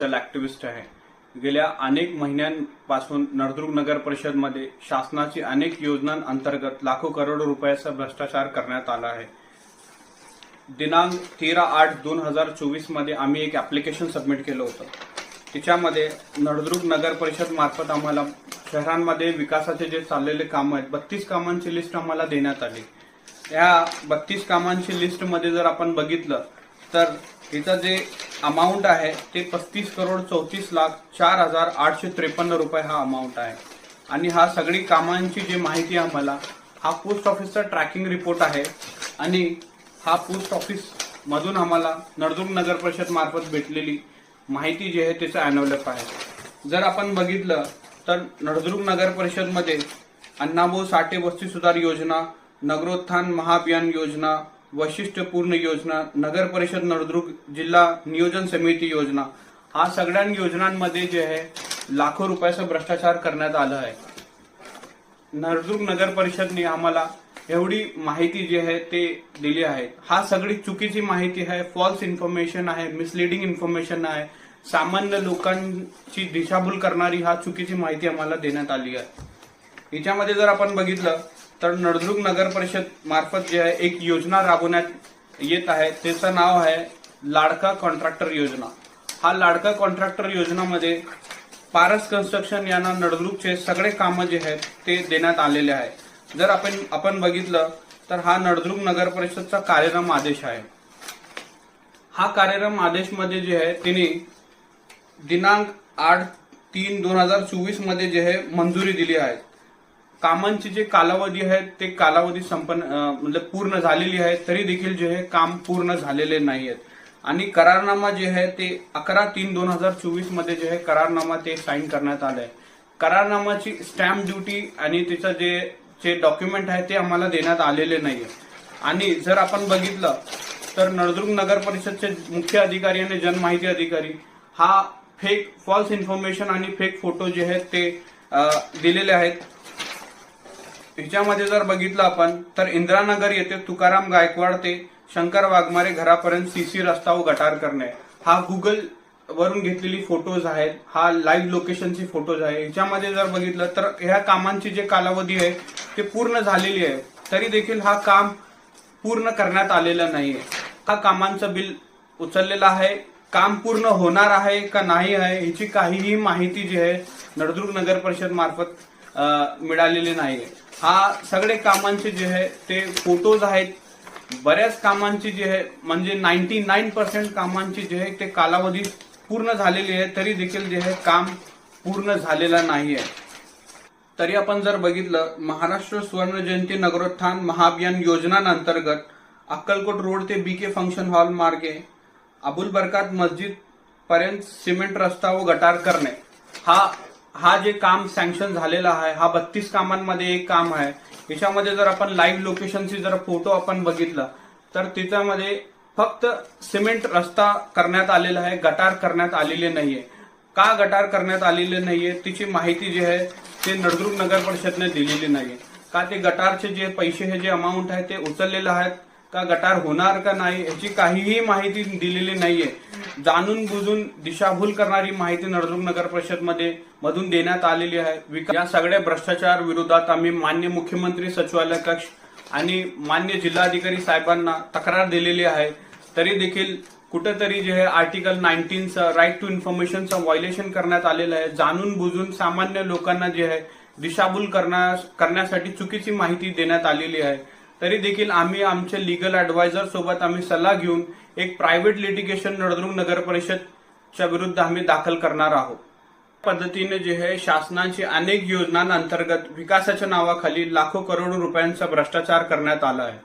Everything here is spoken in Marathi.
सोशल ऍक्टिव्हिस्ट आहे. गेल्या अनेक महिन्यांपासून नळदुर्ग नगर परिषदमध्ये शासनाची अनेक योजनांअंतर्गत लाखो करोड रुपयाचा भ्रष्टाचार करण्यात आला आहे. दिनांक तेरा आठ दोन हजार चोवीसमध्ये आम्ही एक ऍप्लिकेशन सबमिट केलं होतं. तिच्यामध्ये नळदुर्ग नगर परिषद मार्फत आम्हाला शहरांमध्ये विकासाचे जे चाललेले कामं आहेत बत्तीस कामांची लिस्ट आम्हाला देण्यात आली. या बत्तीस कामांची लिस्टमध्ये जर आपण बघितलं तर तिचं जे अमाऊंट आहे ते पस्तीस करोड चौतीस लाख चार हजार आठशे त्रेपन्न रुपये हा अमाऊंट आहे. आणि हा सगळी कामांची जी माहिती आम्हाला हा पोस्ट ऑफिसचा ट्रॅकिंग रिपोर्ट आहे. आणि हा पोस्ट ऑफिस मधून आम्हाला नळदुर्ग नगर परिषद मार्फत भेटलेली माहिती जी आहे त्याचं अॅनवलप आहे. जर आपण बघितलं तर नळदुर्ग नगर परिषदमध्ये अण्णाभाऊ साठे वस्ती सुधार योजना नगरोत्थान महाअभियान योजना वैशिष्ट्यपूर्ण योजना नगर परिषद नळदुर्ग जिल्हा नियोजन समिती योजना हा सगळ्या योजनांमध्ये जे आहे लाखो रुपयाचा भ्रष्टाचार करण्यात आला आहे. नळदुर्ग नगर परिषदने आम्हाला एवढी माहिती जी आहे ते दिली आहे. हा सगळी चुकीची माहिती आहे फॉल्स इन्फॉर्मेशन आहे मिसलिडिंग इन्फॉर्मेशन आहे. सामान्य लोकांची दिशाभूल करणारी हा चुकीची माहिती आम्हाला देण्यात आली आहे. याच्यामध्ये जर आपण बघितलं तर नळदुर्ग नगर परिषद मार्फत जे आहे एक योजना राबवण्यात येत आहे. त्याचं नाव आहे लाडका कॉन्ट्रॅक्टर योजना. हा लाडका कॉन्ट्रॅक्टर योजनामध्ये पारस कन्स्ट्रक्शन यांना नळदुर्गचे सगळे कामं जे आहेत ते देण्यात आलेले आहे. जर आपण आपण बघितलं तर हा नळदुर्ग नगर परिषदचा कार्यक्रम आदेश आहे. हा कार्यक्रम आदेशमध्ये जे आहे तिने दिनांक आठ तीन दोन हजार चोवीसमध्ये जे आहे मंजुरी दिली आहे. कामांची जे कालावधी आहे ते कालावधी संपन्न म्हणजे पूर्ण झालेली आहे तरी देखील जे आहे काम पूर्ण झालेले नाही आहेत आणि करारनामा जे आहे ते अकरा तीन दोन हजार चोवीसमध्ये जे आहे करारनामा ते साईन करण्यात आलं आहे करारनामाची स्टॅम्प ड्युटी आणि तिचं जे जे डॉक्युमेंट आहे ते आम्हाला देण्यात आलेले नाहीये. आणि जर आपण बघितलं तर नळदुर्ग नगर परिषदचे मुख्य अधिकारी आणि जनमाहिती अधिकारी हा फेक फॉल्स इन्फॉर्मेशन आणि फेक फोटो जे आहेत ते दिलेले आहेत. हिच्यामध्ये जर बघितलं आपण तर इंद्रानगर येथे तुकाराम गायकवाड ते शंकर वाघमारे घरापर्यंत सीसी रस्ता व गटार करणे. हा गुगल वरून घेतलेली फोटोज आहेत हा लाईव्ह लोकेशनची फोटोज आहे. ह्याच्यामध्ये जर बघितलं तर ह्या कामांची जे कालावधी आहे ते पूर्ण झालेली आहे. तरी देखील हा काम पूर्ण करण्यात आलेला नाहीये. हा कामांचं बिल उचललेलं आहे. काम पूर्ण होणार आहे का नाही आहे ह्याची काहीही माहिती जी आहे नळदुर्ग नगर परिषद मार्फत मिळालेले नाही हा सगळे कामांचे जे आहे ते फोटोज आहेत. बऱ्याच कामांची जे आहे म्हणजे नाईन्टी नाईन पर्सेंट कामांची जे आहे ते कालावधी पूर्ण झालेली आहे. तरी देखील जे आहे काम पूर्ण झालेलं नाही आहे तरी आपण जर बघितलं महाराष्ट्र सुवर्ण जयंती नगरोत्थान महाअभियान योजनांतर्गत अक्कलकोट रोड ते बी के फंक्शन हॉल मार्गे अबुल बरकात मस्जिद पर्यंत सिमेंट रस्ता व गटार करणे. हा हा जे काम सँक्शन झालेला आहे हा बत्तीस कामांमध्ये एक काम आहे. याच्यामध्ये जर आपण लाईव्ह लोकेशनची जर फोटो आपण बघितला तर त्याच्यामध्ये फक्त सिमेंट रस्ता करण्यात आलेला आहे गटार करण्यात आलेले नाहीये. का गटार करण्यात आलेले नाहीये तिची माहिती जी आहे ते नळदुर्ग नगर परिषदने दिलेली नाहीये. का ते गटारचे जे पैसे हे जे अमाऊंट आहे ते उचललेलं आहेत का गटार होणार का नाही याची काहीही माहिती दिलेली नाहीये. जाणून बुजून दिशाभूल करणारी माहिती नळदुर्ग नगर परिषदमध्ये मधून देण्यात आलेली आहे. या सगळ्या भ्रष्टाचार विरोधात आम्ही मान्य मुख्यमंत्री सचिवालय कक्ष आणि मान्य जिल्हाधिकारी साहेबांना तक्रार दिलेली आहे. तरी देखील कुठेतरी जे आहे आर्टिकल नाईन्टीनचं राईट टू इन्फॉर्मेशनचं व्हायलेशन करण्यात आलेलं आहे. जाणून बुजून सामान्य लोकांना जे आहे दिशाभूल करण्यास करण्यासाठी चुकीची माहिती देण्यात आलेली आहे. तरी देखील आम्ही आमचे लिगल ऍडवायझर सोबत आम्ही सल्ला घेऊन एक प्रायव्हेट लिटिगेशन नळदुर्ग नगर परिषदच्या विरुद्ध आम्ही दाखल करणार आहोत. पद्धतीने जे आहे शासनाची अनेक योजनांअंतर्गत विकासाच्या नावाखाली लाखो करोड रुपयांचा भ्रष्टाचार करण्यात आला आहे.